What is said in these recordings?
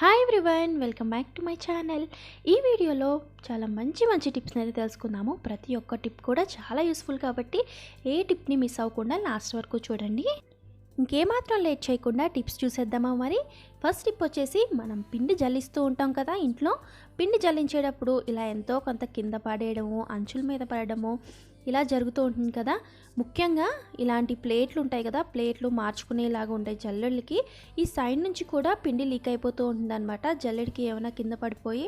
Hi everyone welcome back to my channel ఈ వీడియోలో చాలా మంచి మంచి టిప్స్ని అయితే తెలుసుకుందాము. ప్రతి ఒక్క టిప్ కూడా చాలా యూస్ఫుల్ కాబట్టి ఏ టిప్ని మిస్ అవ్వకుండా లాస్ట్ వరకు చూడండి. ఇంకేమాత్రం లేట్ చేయకుండా టిప్స్ చూసేద్దామా మరి? ఫస్ట్ టిప్ వచ్చేసి మనం పిండి జల్లిస్తూ ఉంటాం కదా ఇంట్లో. పిండి జల్లించేటప్పుడు ఇలా ఎంతో కొంత కింద పడేయడము అంచుల మీద పడడము ఇలా జరుగుతూ ఉంటుంది కదా. ముఖ్యంగా ఇలాంటి ప్లేట్లు ఉంటాయి కదా. ప్లేట్లు మార్చుకునేలాగా ఉంటాయి జల్లెళ్ళకి ఈ సైడ్ నుంచి కూడా పిండి లీక్ అయిపోతూ ఉంటుందన్నమాట. జల్లెడికి ఏమైనా కింద పడిపోయి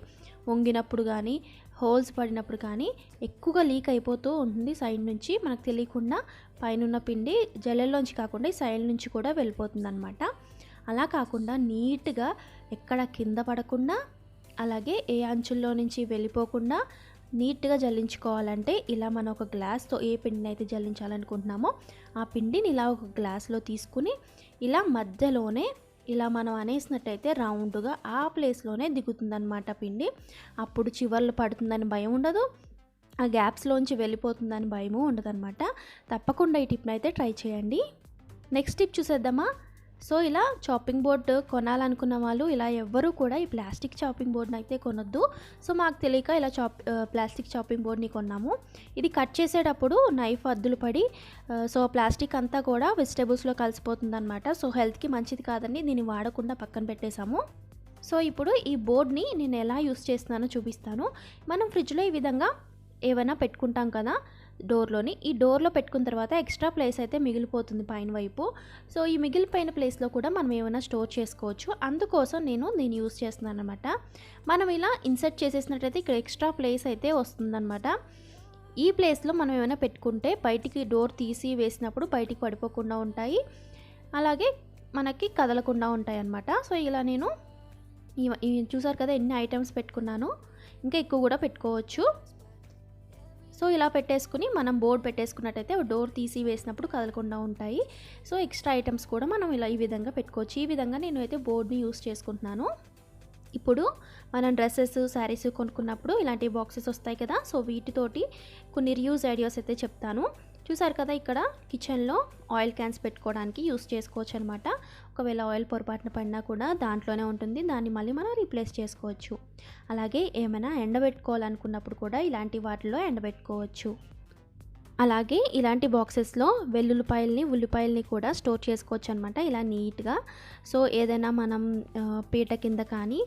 వంగినప్పుడు కానీ హోల్స్ పడినప్పుడు కానీ ఎక్కువగా లీక్ అయిపోతూ ఉంటుంది సైడ్ నుంచి. మనకు తెలియకుండా పైన పిండి జల్లెల్లోంచి కాకుండా ఈ సైడ్ నుంచి కూడా వెళ్ళిపోతుంది అనమాట అలా కాకుండా నీట్గా ఎక్కడ కింద పడకుండా అలాగే ఏ అంచుల్లో నుంచి వెళ్ళిపోకుండా నీట్గా జల్లించుకోవాలంటే ఇలా మనం ఒక గ్లాస్తో ఏ పిండిని అయితే జల్లించాలనుకుంటున్నామో ఆ పిండిని ఇలా ఒక గ్లాస్లో తీసుకుని ఇలా మధ్యలోనే ఇలా మనం అనేసినట్టయితే రౌండ్గా ఆ ప్లేస్లోనే దిగుతుందన్నమాట పిండి. అప్పుడు చివర్లు పడుతుందని భయం ఉండదు. ఆ గ్యాప్స్లోంచి వెళ్ళిపోతుందని భయము ఉండదన్నమాట. తప్పకుండా ఈ టిప్ని అయితే ట్రై చేయండి. నెక్స్ట్ టిప్ చూసేద్దామా? సో ఇలా చాపింగ్ బోర్డ్ కొనాలనుకున్న వాళ్ళు ఇలా ఎవ్వరూ కూడా ఈ ప్లాస్టిక్ చాపింగ్ బోర్డ్ని అయితే కొనొద్దు. సో మాకు తెలియక ఇలా చాప్ ప్లాస్టిక్ చాపింగ్ బోర్డ్ని కొన్నాము. ఇది కట్ చేసేటప్పుడు నైఫ్ అద్దులు పడి సో ప్లాస్టిక్ అంతా కూడా వెజిటేబుల్స్లో కలిసిపోతుందన్నమాట. సో హెల్త్కి మంచిది కాదని దీన్ని వాడకుండా పక్కన పెట్టేశాము. సో ఇప్పుడు ఈ బోర్డ్ని నేను ఎలా యూస్ చేస్తున్నానో చూపిస్తాను. మనం ఫ్రిడ్జ్లో ఈ విధంగా ఏమైనా పెట్టుకుంటాం కదా డోర్లోని ఈ డోర్లో పెట్టుకున్న తర్వాత ఎక్స్ట్రా ప్లేస్ అయితే మిగిలిపోతుంది పైన వైపు. సో ఈ మిగిలిపోయిన ప్లేస్లో కూడా మనం ఏమైనా స్టోర్ చేసుకోవచ్చు. అందుకోసం నేను దీన్ని యూస్ చేస్తున్నాను అనమాట మనం ఇలా ఇన్సర్ట్ చేసేసినట్లయితే ఇక్కడ ఎక్స్ట్రా ప్లేస్ అయితే వస్తుందన్నమాట. ఈ ప్లేస్లో మనం ఏమైనా పెట్టుకుంటే బయటికి డోర్ తీసి వేసినప్పుడు బయటికి పడిపోకుండా ఉంటాయి. అలాగే మనకి కదలకుండా ఉంటాయి అన్నమాట సో ఇలా నేను చూసారు కదా ఎన్ని ఐటమ్స్ పెట్టుకున్నాను. ఇంకా ఎక్కువ కూడా పెట్టుకోవచ్చు. సో ఇలా పెట్టేసుకుని మనం బోర్డు పెట్టేసుకున్నట్టయితే డోర్ తీసి వేసినప్పుడు కదలకుండా ఉంటాయి. సో ఎక్స్ట్రా ఐటమ్స్ కూడా మనం ఇలా ఈ విధంగా పెట్టుకోవచ్చు. ఈ విధంగా నేను అయితే బోర్డ్ని యూస్ చేసుకుంటున్నాను. ఇప్పుడు మనం డ్రెస్సెస్ శారీస్ కొనుక్కున్నప్పుడు ఇలాంటి బాక్సెస్ వస్తాయి కదా. సో వీటితోటి కొన్ని రియూజ్ ఐడియాస్ అయితే చెప్తాను. చూసారు కదా ఇక్కడ కిచెన్లో ఆయిల్ క్యాన్స్ పెట్టుకోవడానికి యూస్ చేసుకోవచ్చు అనమాట ఒకవేళ ఆయిల్ పొరపాటున పడినా కూడా దాంట్లోనే ఉంటుంది. దాన్ని మళ్ళీ మనం రీప్లేస్ చేసుకోవచ్చు. అలాగే ఏమైనా ఎండబెట్టుకోవాలనుకున్నప్పుడు కూడా ఇలాంటి వాటిలో ఎండబెట్టుకోవచ్చు. అలాగే ఇలాంటి బాక్సెస్లో వెల్లుల్లిపాయల్ని ఉల్లిపాయల్ని కూడా స్టోర్ చేసుకోవచ్చు అనమాట ఇలా నీట్గా. సో ఏదైనా మనం పీట కింద కానీ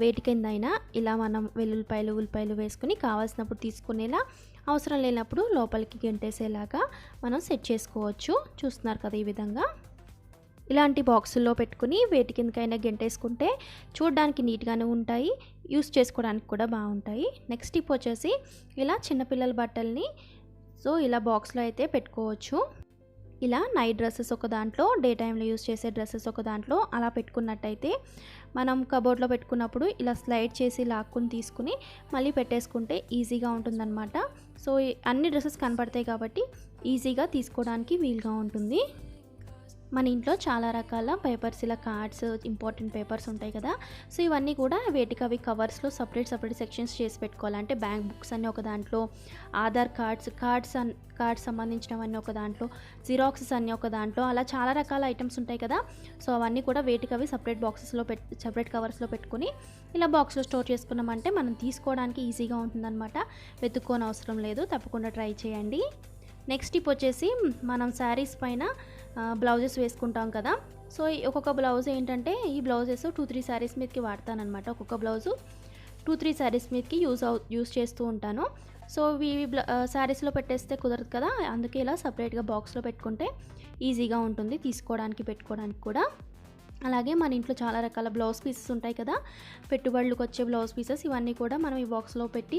వేటి కింద అయినా ఇలా మనం వెల్లుల్లిపాయలు ఉల్లిపాయలు వేసుకుని కావాల్సినప్పుడు తీసుకునేలా అవసరం లేనప్పుడు లోపలికి గెంటేసేలాగా మనం సెట్ చేసుకోవచ్చు. చూస్తున్నారు కదా ఈ విధంగా. ఇలాంటి బాక్సుల్లో పెట్టుకుని వేటి కిందకైనా గెంటేసుకుంటే చూడడానికి నీట్గానే ఉంటాయి. యూస్ చేసుకోవడానికి కూడా బాగుంటాయి. నెక్స్ట్ టిప్ వచ్చేసి ఇలా చిన్నపిల్లల బట్టల్ని సో ఇలా బాక్స్లో అయితే పెట్టుకోవచ్చు. ఇలా నైట్ డ్రెస్సెస్ ఒక దాంట్లో డే టైంలో యూస్ చేసే డ్రెస్సెస్ ఒక దాంట్లో అలా పెట్టుకున్నట్టయితే మనం కబోర్డ్లో పెట్టుకున్నప్పుడు ఇలా స్లైడ్ చేసి లాక్కుని తీసుకుని మళ్ళీ పెట్టేసుకుంటే ఈజీగా ఉంటుందన్నమాట. సో అన్ని డ్రెస్సెస్ కనపడతాయి కాబట్టి ఈజీగా తీసుకోవడానికి వీలుగా ఉంటుంది. మన ఇంట్లో చాలా రకాల పేపర్స్ ఇలా కార్డ్స్ ఇంపార్టెంట్ పేపర్స్ ఉంటాయి కదా. సో ఇవన్నీ కూడా వేటికి అవి కవర్స్లో సపరేట్ సపరేట్ సెక్షన్స్ చేసి పెట్టుకోవాలి. అంటే బ్యాంక్ బుక్స్ అన్నీ ఒక దాంట్లో ఆధార్ కార్డ్స్ కార్డ్స్ అన్ కార్డ్స్ సంబంధించినవన్నీ ఒక దాంట్లో జిరాక్సెస్ అన్నీ ఒక దాంట్లో అలా చాలా రకాల ఐటమ్స్ ఉంటాయి కదా. సో అవన్నీ కూడా వేటికి అవి సపరేట్ బాక్సెస్లో పెట్ సపరేట్ కవర్స్లో పెట్టుకుని ఇలా బాక్స్లో స్టోర్ చేసుకున్నామంటే మనం తీసుకోవడానికి ఈజీగా ఉంటుందన్నమాట. వెతుక్కోని అవసరం లేదు తప్పకుండా ట్రై చేయండి. నెక్స్ట్ టిప్ వచ్చేసి మనం శారీస్ పైన బ్లౌజెస్ వేసుకుంటాం కదా. సో ఒక్కొక్క బ్లౌజ్ ఏంటంటే ఈ బ్లౌజెస్ టూ త్రీ శారీస్ మీదకి వాడతానమాట ఒక్కొక్క బ్లౌజు. టూ త్రీ శారీస్ మీదకి యూజ్ అవు యూజ్ చేస్తూ ఉంటాను. సో ఇవి శారీస్లో పెట్టేస్తే కుదరదు కదా. అందుకే ఇలా సపరేట్గా బాక్స్లో పెట్టుకుంటే ఈజీగా ఉంటుంది తీసుకోవడానికి పెట్టుకోవడానికి కూడా. అలాగే మన ఇంట్లో చాలా రకాల బ్లౌజ్ పీసెస్ ఉంటాయి కదా. పెట్టుబడులకు వచ్చే బ్లౌజ్ పీసెస్ ఇవన్నీ కూడా మనం ఈ బాక్స్లో పెట్టి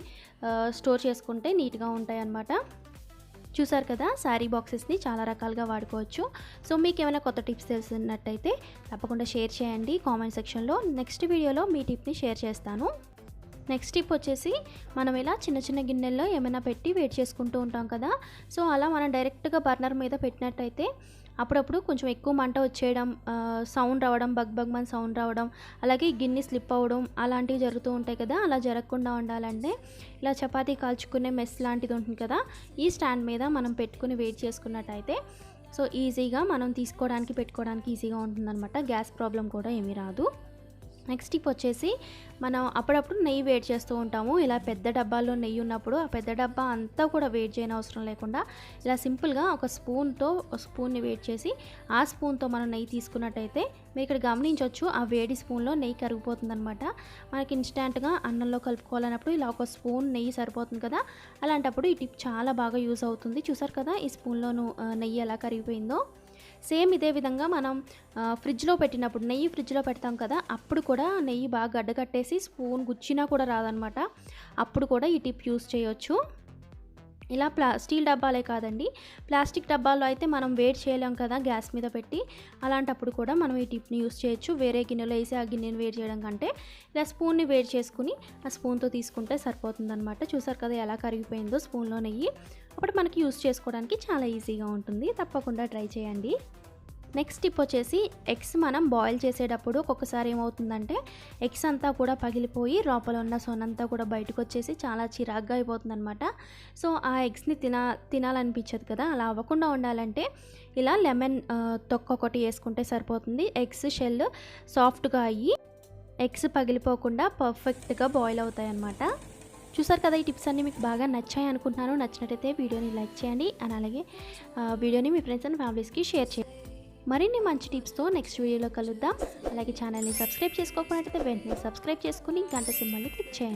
స్టోర్ చేసుకుంటే నీట్గా ఉంటాయి అన్నమాట చూసారు కదా శారీ బాక్సెస్ని చాలా రకాలుగా వాడుకోవచ్చు. సో మీకు ఏమైనా కొత్త టిప్స్ తెలిసినట్టయితే తప్పకుండా షేర్ చేయండి కామెంట్ సెక్షన్లో. నెక్స్ట్ వీడియోలో మీ టిప్ని షేర్ చేస్తాను. నెక్స్ట్ టిప్ వచ్చేసి మనం ఇలా చిన్న చిన్న గిన్నెల్లో ఏమైనా పెట్టి వెయిట్ చేసుకుంటూ ఉంటాం కదా సో అలా మనం డైరెక్ట్గా బర్నర్ మీద పెట్టినట్టయితే అప్పుడప్పుడు కొంచెం ఎక్కువ మంట వచ్చేయడం సౌండ్ రావడం బగ్ బగ్ మన సౌండ్ రావడం అలాగే గిన్నె స్లిప్ అవ్వడం అలాంటివి జరుగుతూ ఉంటాయి కదా అలా జరగకుండా ఉండాలంటే ఇలా చపాతీ కాల్చుకునే మెస్ లాంటిది ఉంటుంది కదా ఈ స్టాండ్ మీద మనం పెట్టుకుని వెయిట్ చేసుకున్నట్టయితే సో ఈజీగా మనం తీసుకోవడానికి పెట్టుకోవడానికి ఈజీగా ఉంటుందన్నమాట. గ్యాస్ ప్రాబ్లం కూడా ఏమీ రాదు. నెక్స్ట్ టిప్ వచ్చేసి మనం అప్పుడప్పుడు నెయ్యి వేడి చేస్తూ ఉంటాము. ఇలా పెద్ద డబ్బాలో నెయ్యి ఉన్నప్పుడు ఆ పెద్ద డబ్బా అంతా కూడా వేడి చేయని అవసరం లేకుండా ఇలా సింపుల్గా ఒక స్పూన్తో స్పూన్ని వేడి చేసి ఆ స్పూన్తో మనం నెయ్యి తీసుకున్నట్టయితే మీరు ఇక్కడ గమనించవచ్చు ఆ వేడి స్పూన్లో నెయ్యి కరిగిపోతుంది అనమాట మనకి ఇన్స్టాంట్గా అన్నంలో కలుపుకోవాలన్నప్పుడు ఇలా ఒక స్పూన్ నెయ్యి సరిపోతుంది కదా అలాంటప్పుడు ఈ టిప్ చాలా బాగా యూస్ అవుతుంది. చూసారు కదా ఈ స్పూన్లోను నెయ్యి ఎలా కరిగిపోయిందో? సేమ్ ఇదే విధంగా మనం ఫ్రిడ్జ్లో పెట్టినప్పుడు నెయ్యి ఫ్రిడ్జ్లో పెడతాం కదా అప్పుడు కూడా నెయ్యి బాగా గడ్డకట్టేసి స్పూన్ గుచ్చినా కూడా రాదనమాట. అప్పుడు కూడా ఈ టిప్ యూస్ చేయొచ్చు. ఇలా ప్లా స్టీల్ డబ్బాలే కాదండి. ప్లాస్టిక్ డబ్బాల్లో అయితే మనం వేడి చేయలేం కదా గ్యాస్ మీద పెట్టి. అలాంటప్పుడు కూడా మనం ఈ టిప్ని యూస్ చేయొచ్చు. వేరే గిన్నెలో వేసి ఆ గిన్నెని వేడి చేయడం కంటే ఇలా స్పూన్ని వేడి చేసుకుని ఆ స్పూన్తో తీసుకుంటే సరిపోతుందనమాట. చూసారు కదా ఎలా కరిగిపోయిందో స్పూన్లో నెయ్యి. అప్పుడు మనకి యూస్ చేసుకోవడానికి చాలా ఈజీగా ఉంటుంది. తప్పకుండా ట్రై చేయండి. నెక్స్ట్ టిప్ వచ్చేసి ఎగ్స్ మనం బాయిల్ చేసేటప్పుడు ఒక్కొక్కసారి ఏమవుతుందంటే ఎగ్స్ అంతా కూడా పగిలిపోయి లోపల ఉన్న సొనంతా కూడా బయటకు వచ్చేసి చాలా చిరాగ్గా అయిపోతుంది అనమాట సో ఆ ఎగ్స్ని తిన తినాలనిపించదు కదా? అలా అవ్వకుండా ఉండాలంటే ఇలా లెమన్ తొక్క ఒకటి వేసుకుంటే సరిపోతుంది. ఎగ్స్ షెల్ సాఫ్ట్గా అయ్యి ఎగ్స్ పగిలిపోకుండా పర్ఫెక్ట్గా బాయిల్ అవుతాయి అన్నమాట చూసారు కదా ఈ టిప్స్ అన్నీ మీకు బాగా నచ్చాయి అనుకుంటున్నాను. నచ్చినట్టయితే వీడియోని లైక్ చేయండి. అండ్ అలాగే వీడియోని మీ ఫ్రెండ్స్ అండ్ ఫ్యామిలీస్కి షేర్ చేయండి. మరిన్ని మంచి టిప్స్తో నెక్స్ట్ వీడియోలో కలుద్దాం. అలాగే ఛానల్ని సబ్స్క్రైబ్ చేసుకోకపోయినట్టయితే వెంటనే సబ్స్క్రైబ్ చేసుకుని గంట సింబల్ని క్లిక్ చేయండి.